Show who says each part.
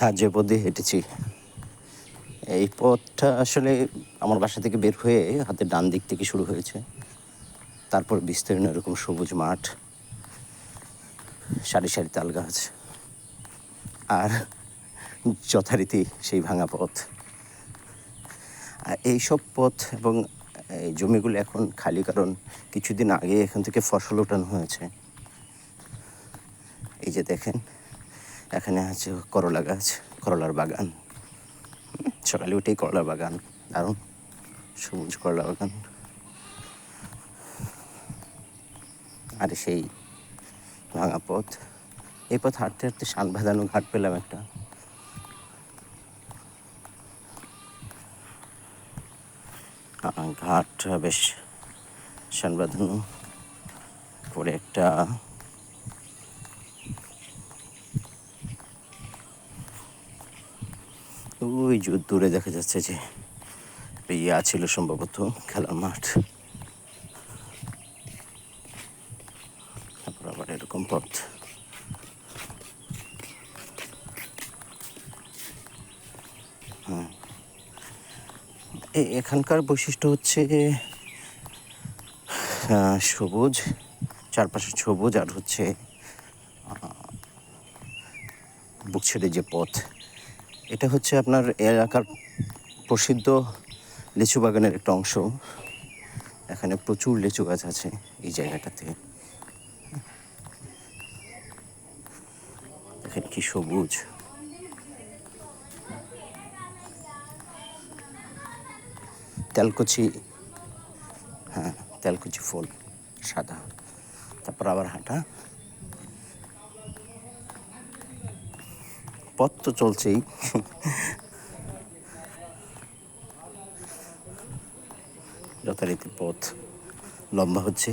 Speaker 1: হ্যাঁ যে হেঁটেছি। এই পথটা আসলে আমার বাসা থেকে বের হয়ে হাতের ডান দিক থেকে শুরু হয়েছে। তারপর বিস্তীর্ণ এরকম সবুজ মাঠ, সারি সারি তাল গাছ আর যথারীতি সেই ভাঙা পথ। আর এইসব পথ এবং এই জমিগুলো এখন খালি কারণ কিছুদিন আগে এখান থেকে ফসল ওঠানো হয়েছে। এই যে দেখেন এখানে আছে করলা গাছ, করলার বাগান। সকালে উঠেই করলার বাগান, দারুণ। সবুজ করলা বাগান। আর সেই ভাঙা পথ। এই পথ হাঁটতে হাঁটতে শান বাঁধানো ঘাট পেলাম একটা। ঘাটটা বেশ শান বাঁধানো। পরে একটা ওই দূরে দেখা যাচ্ছে যে ইয়া ছিল সম্ভবত খেলার মাঠ। তারপর আবার এরকম পথ। এখানকার বৈশিষ্ট্য হচ্ছে সবুজ, চারপাশে সবুজ আর হচ্ছে বুক ছেড়ে যে পথ। এটা হচ্ছে আপনার এলাকার প্রসিদ্ধ লিচু বাগানের একটা অংশ। এখানে প্রচুর লিচু গাছ আছে এই জায়গাটাতে দেখেন কি সবুজ। তেলকুচি হ্যাঁ তেলকুচি ফুল, সাদা। তারপর আবার হাঁটা। পথ তো চলছেই। যথারীতি পথ লম্বা হচ্ছে।